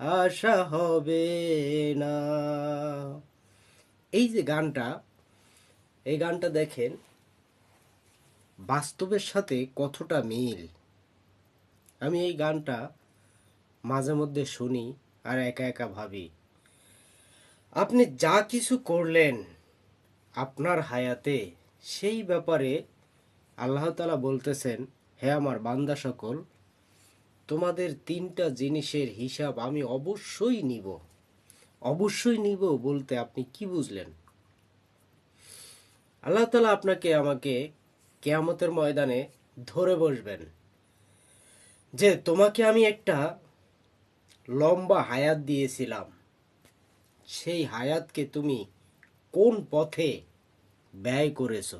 আশা হবে না। এই যে গানটা, এই গানটা দেখেন, বাস্তবের সাথে কতটা মিল। আমি এই গানটা মাঝে মধ্যে শুনি আর একা একা ভাবি। আপনি যা কিছু করলেন আপনার হায়াতে, সেই ব্যাপারে আল্লাহ তালা বলতেছেন, হে আমার বান্দা সকল তোমাদের তিনটা জিনিসের হিসাব আমি অবশ্যই নিব। অবশ্যই নিব বলতে আপনি কি বুঝলেন? আল্লাহ তালা আপনাকে আমাকে কেয়ামতের ময়দানে ধরে বসবেন যে তোমাকে আমি একটা লম্বা হায়াত দিয়েছিলাম। সেই হায়াতকে তুমি কোন পথে ব্যয় করেছ?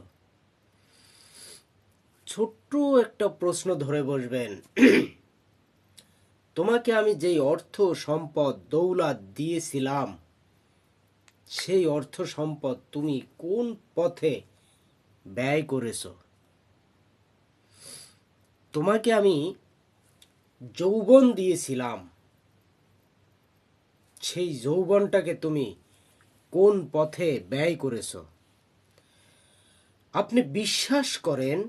ছোট্ট একটা প্রশ্ন ধরে বসবেন। তোমাকে আমি যেই অর্থ সম্পদ, দৌলাত দিয়েছিলাম, সেই অর্থ সম্পদ তুমি কোন পথে ব্যয় করেছ? তোমাকে আমি যৌবন দিয়েছিলাম, সেই যৌবনটাকে তুমি কোন পথে ব্যয় করেছ? আপনি বিশ্বাস করেন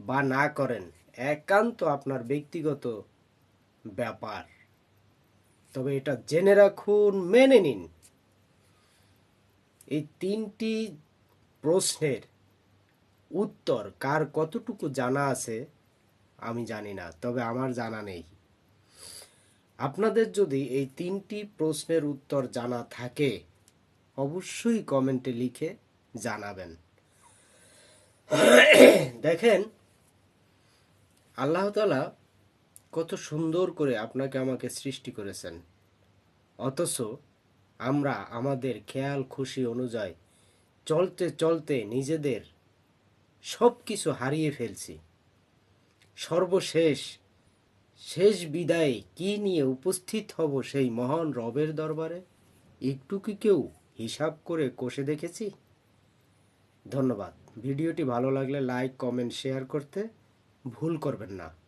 বা না করেন, একান্ত আপনার ব্যক্তিগত ব্যাপার। তবে এটা জেনে রাখুন, মেনে নিন। এই তিনটি প্রশ্নের উত্তর কার কতটুকু জানা আছে আমি জানি না, তবে আমার জানা নেই। আপনাদের যদি এই তিনটি প্রশ্নের উত্তর জানা থাকে, অবশ্যই কমেন্টে লিখে জানাবেন। দেখেন, আল্লাহ তালা কত সুন্দর করে আপনাকে আমাকে সৃষ্টি করেছেন। অথচ আমরা আমাদের খেয়াল খুশি অনুযায়ী চলতে চলতে নিজেদের সব কিছু হারিয়ে ফেলছি। সর্বশেষ, শেষ বিদায়ে কি নিয়ে উপস্থিত হব সেই মহান রবের দরবারে, একটু কি কেউ হিসাব করে কষে দেখেছি? ধন্যবাদ। ভিডিওটি ভালো লাগলে লাইক, কমেন্ট, শেয়ার করতে ভুল করবেন না।